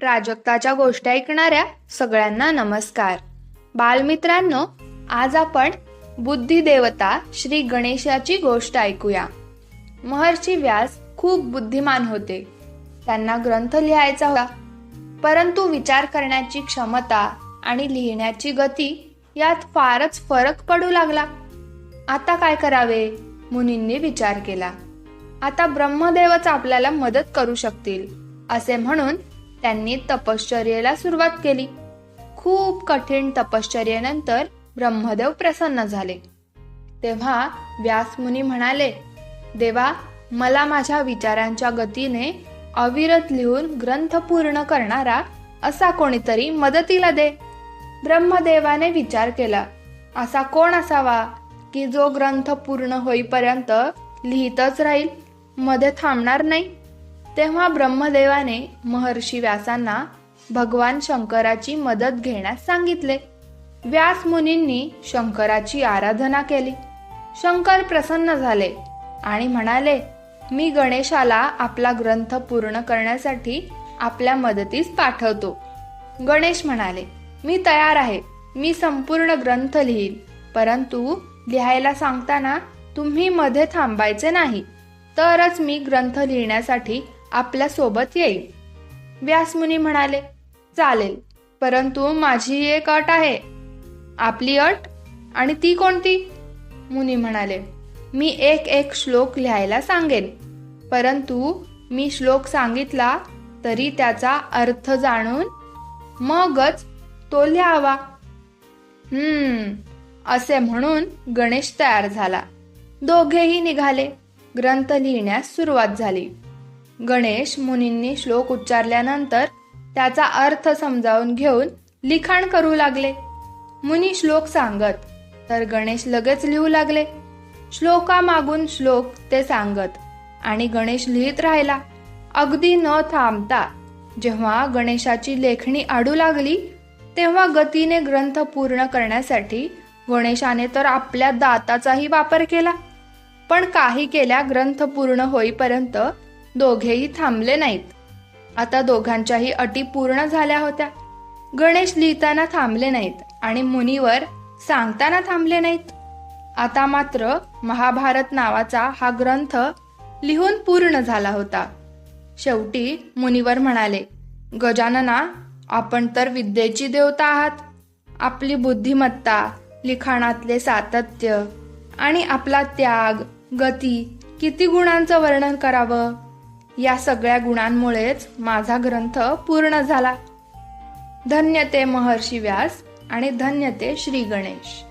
प्राजक्ताच्या गोष्टी ऐकणाऱ्या सगळ्यांना नमस्कार. बालमित्रांनो आज आपण बुद्धी देवता श्री गणेशाची गोष्ट ऐकूया. महर्षी व्यास खूप बुद्धिमान होते. त्यांना ग्रंथ लिहायचा होता. परंतु विचार करण्याची क्षमता आणि लिहिण्याची गती यात फारच फरक पडू लागला. आता काय करावे? मुनींनी विचार केला. आता ब्रह्मदेवच आपल्याला मदत करू शकतील असे म्हणून त्यांनी तपश्चर्येला सुरुवात केली. खूप कठीण तपश्चर्येनंतर ब्रह्मदेव प्रसन्न झाले. तेव्हा व्यासमुनी म्हणाले देवा मला माझ्या विचारांच्या गतीने अविरत लिहून ग्रंथ पूर्ण करणारा असा कोणीतरी मदतीला दे. ब्रह्मदेवाने विचार केला असा कोण असावा की जो ग्रंथ पूर्ण होईपर्यंत लिहितच राहील मध्ये थांबणार नाही? तेव्हा ब्रह्मदेवाने महर्षी व्यासांना भगवान शंकराची मदत घेण्यास सांगितले. व्यास मुनींनी शंकराची आराधना केली. शंकर प्रसन्न झाले आणि म्हणाले मी गणेशाला आपला ग्रंथ पूर्ण करण्यासाठी आपल्या मदतीस पाठवतो. गणेश म्हणाले मी तयार आहे. मी संपूर्ण ग्रंथ लिहीन. परंतु लिहायला सांगताना तुम्ही मध्ये थांबायचे नाही. तरच मी ग्रंथ लिहिण्यासाठी आपल्यासोबत येईल. व्यासमुनी म्हणाले चालेल. परंतु माझी एक अट आहे. आपली अट? आणि ती कोणती? मुनी म्हणाले मी एक एक श्लोक लिहायला सांगेन. परंतु मी श्लोक सांगितला तरी त्याचा अर्थ जाणून मगच तो लिहावा. हम्म असे म्हणून गणेश तयार झाला. दोघेही निघाले. ग्रंथ लिहिण्यास सुरुवात झाली. गणेश मुनींनी श्लोक उच्चारल्यानंतर त्याचा अर्थ समजावून घेऊन लिखाण करू लागले. मुनी श्लोक सांगत तर गणेश लगेच लिहू लागले. श्लोकामागून श्लोक ते सांगत आणि गणेश लिहित राहिला. अगदी न थांबता जेव्हा गणेशाची लेखणी आडू लागली तेव्हा गतीने ग्रंथ पूर्ण करण्यासाठी गणेशाने तर आपल्या दाताचाही वापर केला. पण काही केल्या ग्रंथ पूर्ण होईपर्यंत दोघेही थांबले नाहीत. आता दोघांच्याही अटी पूर्ण झाल्या होत्या. गणेश लिहिताना थांबले नाहीत आणि मुनीवर सांगताना थांबले नाहीत. आता मात्र महाभारत नावाचा हा ग्रंथ लिहून पूर्ण झाला होता. शेवटी मुनिवर म्हणाले गजानना आपण तर विद्येची देवता आहात. आपली बुद्धिमत्ता लिखाणातले सातत्य आणि आपला त्याग गती किती गुणांचं वर्णन करावं? या सगळ्या गुणांमुळेच माझा ग्रंथ पूर्ण झाला. धन्य ते महर्षी व्यास आणि धन्य ते श्री गणेश.